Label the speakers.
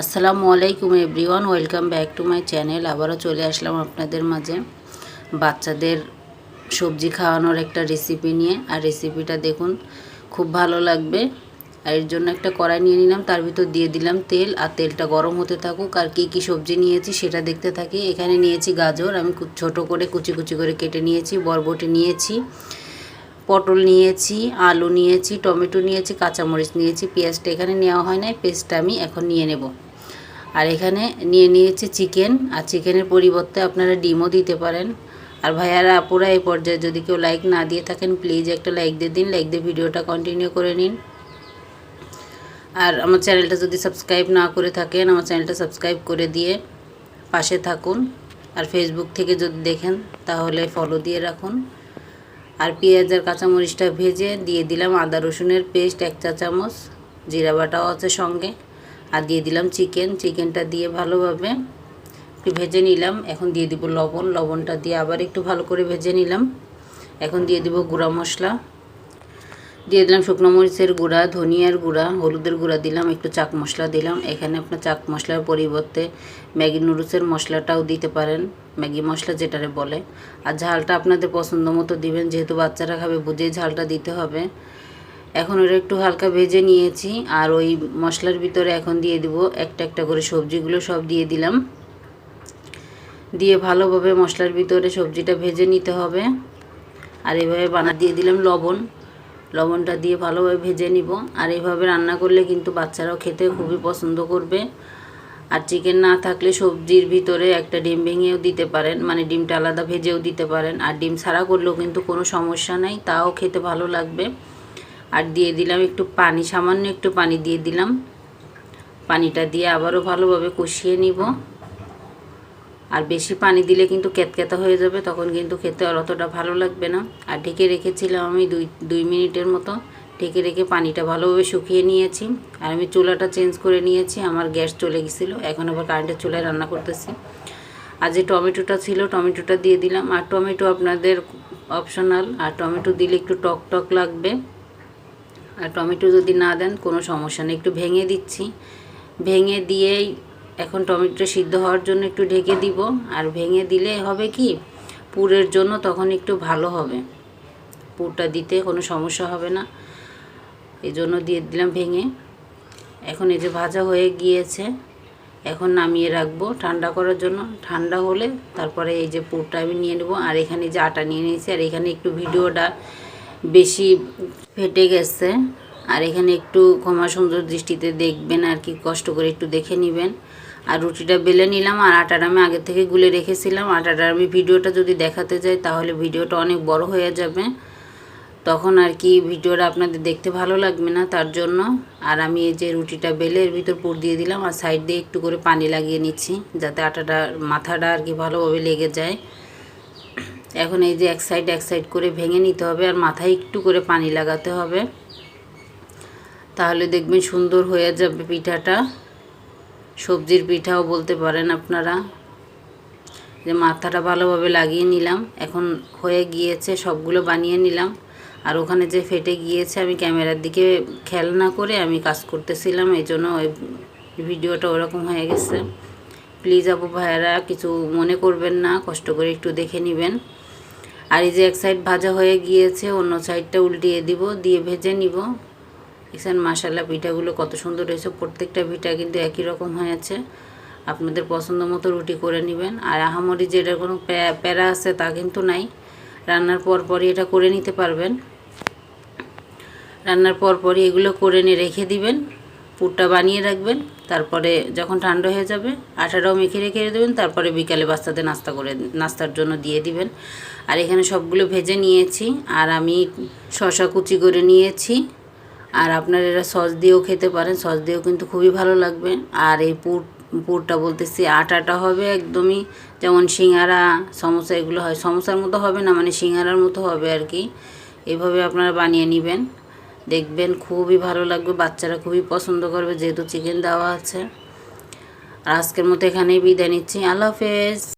Speaker 1: আসসালামু আলাইকুম everyone, welcome back to my channel. আবারও চলে আসলাম আপনাদের মাঝে বাচ্চাদের সবজি খাওয়ানোর একটা রেসিপি নিয়ে। আর রেসিপিটা দেখুন, খুব ভালো লাগবে। আর এর জন্য একটা কড়াই নিয়ে নিলাম, তার ভিতর দিয়ে দিলাম তেল। আর তেলটা গরম হতে থাকুক, আর কী কী সবজি নিয়েছি সেটা দেখতে থাকি। এখানে নিয়েছি গাজর, আমি ছোটো করে কুচি কুচি করে কেটে নিয়েছি, বরবটি নিয়েছি, পটল নিয়েছি, আলু নিয়েছি, টমেটো নিয়েছি, কাঁচামরিচ নিয়েছি, পেঁয়াজটা এখানে নেওয়া হয় নাই, পেস্টটা আমি এখন নিয়ে নেব। আর এখানে নিয়ে নিয়েছি চিকেন, আর চিকেনের পরিবর্তে আপনারা ডিমও দিতে পারেন। আর ভাইয়ারা, আপুরা এই পর্যায়ে যদি কেউ লাইক না দিয়ে থাকেন প্লিজ একটা লাইক দিয়ে দিন লাইক দিয়ে ভিডিওটা কন্টিনিউ করে নিন। আর আমার চ্যানেলটা যদি সাবস্ক্রাইব না করে থাকেন, আমার চ্যানেলটা সাবস্ক্রাইব করে দিয়ে পাশে থাকুন। আর ফেসবুক থেকে যদি দেখেন, তাহলে ফলো দিয়ে রাখুন। আর পেঁয়াজ আর কাঁচামরিচটা ভেজে দিয়ে দিলাম আদা রসুনের পেস্ট এক চা চামচ জিরা বাটাও আছে সঙ্গে। আর দিয়ে দিলাম চিকেন। চিকেনটা দিয়ে ভালোভাবে একটু ভেজে নিলাম। এখন দিয়ে দিব লবণ। লবণটা দিয়ে আবার একটু ভালো করে ভেজে নিলাম। এখন দিয়ে দিব গুঁড়া মশলা। দিয়ে দিলাম শুকনো মরিচের গুঁড়া, ধনিয়ার গুঁড়া, হলুদের গুঁড়া দিলাম, একটু চাক মশলা দিলাম। এখানে আপনার চাক মশলার পরিবর্তে ম্যাগি নুডলসের মশলাটাও দিতে পারেন, ম্যাগি মশলা যেটারে বলে। আর ঝালটা আপনাদের পছন্দ মতো দিবেন, যেহেতু বাচ্চারা খাবে বুঝেই ঝালটা দিতে হবে। এখন ওটা একটু হালকা ভেজে নিয়েছি, আর ওই মশলার ভিতরে এখন দিয়ে দিব একটা একটা করে সবজিগুলো, সব দিয়ে দিলাম। দিয়ে ভালোভাবে মশলার ভিতরে সবজিটা ভেজে নিতে হবে। আর এভাবে বানা, দিয়ে দিলাম লবণ। লবণটা দিয়ে ভালোভাবে ভেজে নিব। আর এইভাবে রান্না করলে কিন্তু বাচ্চারাও খেতে খুবই পছন্দ করবে। আর চিকেন না থাকলে সবজির ভিতরে একটা ডিম ভেঙেও দিতে পারেন মানে ডিমটা আলাদা ভেজেও দিতে পারেন। আর ডিম ছাড়া করলেও কিন্তু কোনো সমস্যা নাই, তাও খেতে ভালো লাগবে। আর দিয়ে দিলাম একটু পানি, সামান্য একটু পানি দিয়ে দিলাম। পানিটা দিয়ে আবারও ভালোভাবে কষিয়ে নিব। আর বেশি পানি দিলে কিন্তু কেতকেতা হয়ে যাবে, তখন কিন্তু খেতে আর অতটা ভালো লাগবে না। আর ঢেকে রেখেছিলাম আমি দুই দুই মিনিটের মতো। ঢেকে রেখে পানিটা ভালোভাবে শুকিয়ে নিয়েছি। আর আমি চুলাটা চেঞ্জ করে নিয়েছি, আমার গ্যাস চলে গেছিল, এখন আবার কারেন্টের চুলায় রান্না করতেছি। আর যে টমেটোটা ছিল, টমেটোটা দিয়ে দিলাম। আর টমেটো আপনাদের অপশনাল আর টমেটো দিলে একটু টক টক লাগবে। আর টমেটো যদি না দেন কোনো সমস্যা নেই। একটু ভেঙে দিচ্ছি। ভেঙে দিয়েই এখন টমেটোটা সিদ্ধ হওয়ার জন্য একটু ঢেকে দিব। আর ভেঙে দিলে হবে কি? পুরের জন্য তখন একটু ভালো হবে। পুরটা দিতে কোনো সমস্যা হবে না। এই জন্য দিয়ে দিলাম ভেঙে। এখন এই যে ভাজা হয়ে গিয়েছে, এখন নামিয়ে রাখব ঠান্ডা করার জন্য। ঠান্ডা হলে তারপরে এই যে পুরটা আমি নিয়ে নেব। আর এখানে যে আটা নিয়ে নিয়েছি, আর এখানে একটু ভিডিওটা বেশি ফেটে গেছে। আর এখানে একটু ক্ষমা সুন্দর দৃষ্টিতে দেখবেন আর কি, কষ্ট করে একটু দেখে নেবেন। আর রুটিটা বেলে নিলাম আর আটাটা আমি আগে থেকে গুলে রেখেছিলাম। আটাটা আমি ভিডিওটা যদি দেখাতে যাই তাহলে ভিডিওটা অনেক বড় হয়ে যাবে। তখন আর কি ভিডিওটা আপনাদের দেখতে ভালো লাগবে না তার জন্য। আর আমি এই যে রুটিটা বেলে এর ভিতর পুর দিয়ে দিলাম আর সাইড দিয়ে একটু করে পানি লাগিয়ে নিচ্ছি যাতে আটাটা মাথাটা আর কি ভালোভাবে লেগে যায়। এখন এই যে এক সাইড এক সাইড করে ভেঙে নিতে হবে আর মাথায় একটু করে পানি লাগাতে হবে। তাহলে দেখবেন সুন্দর হয়ে যাবে পিঠাটা। সবজির পিঠাও বলতে পারেন আপনারা। যে মাথাটা ভালোভাবে লাগিয়ে নিলাম। এখন হয়ে গিয়েছে, সবগুলো বানিয়ে নিলাম। আর ওখানে যে ফেটে গিয়েছে, আমি ক্যামেরার দিকে খেয়াল না করে আমি কাজ করতেছিলাম, এই জন্য ওই ভিডিওটা ওরকম হয়ে গেছে। প্লিজ আপু ভাইয়ারা, কিছু মনে করবেন না, কষ্ট করে একটু দেখে নেবেন। আর এই যে এক সাইড ভাজা হয়ে গিয়েছে, অন্য সাইডটা উল্টিয়ে দিব, দিয়ে ভেজে নিব। এখানে মাসাল্লা পিঠাগুলো কত সুন্দর হয়েছে, প্রত্যেকটা পিঠা কিন্তু একই রকম হয়েছে আপনাদের পছন্দ মতো রুটি করে নেবেন। আর আহামরি যেটা কোনো প্যারা আছে তা কিন্তু নাই। রান্নার পর পরই এটা করে নিতে পারবেন। রান্নার পর পরই এগুলো করে নিয়ে রেখে দিবেন। পুরটা বানিয়ে রাখবেন, তারপরে যখন ঠান্ডা হয়ে যাবে আটাটাও মেখে রেখে দেবেন, তারপরে বিকালে বাচ্চাদের নাস্তা করে, নাস্তার জন্য দিয়ে দিবেন। আর এখানে সবগুলো ভেজে নিয়েছি, আর আমি শশা কুচি করে নিয়েছি। আর আপনার এরা সস দিয়েও খেতে পারেন, সস দিয়েও কিন্তু খুবই ভালো লাগবে। আর এই পুর, পুরটা বলতেছি আটাটা হবে একদমই, যেমন সিঙ্গারা, সমোসা এগুলো হয়, সমোসার মতো হবে না মানে সিঙ্গারার মতো হবে আর কি। এভাবে আপনারা বানিয়ে নেবেন। দেখবেন খুবই ভালো লাগবে, বাচ্চারা খুবই পছন্দ করবে, যেহেতু চিকেন দেওয়া আছে। আর আজকের মতো এখানেই বিদায় নিচ্ছি। আল্লাহ হাফেজ।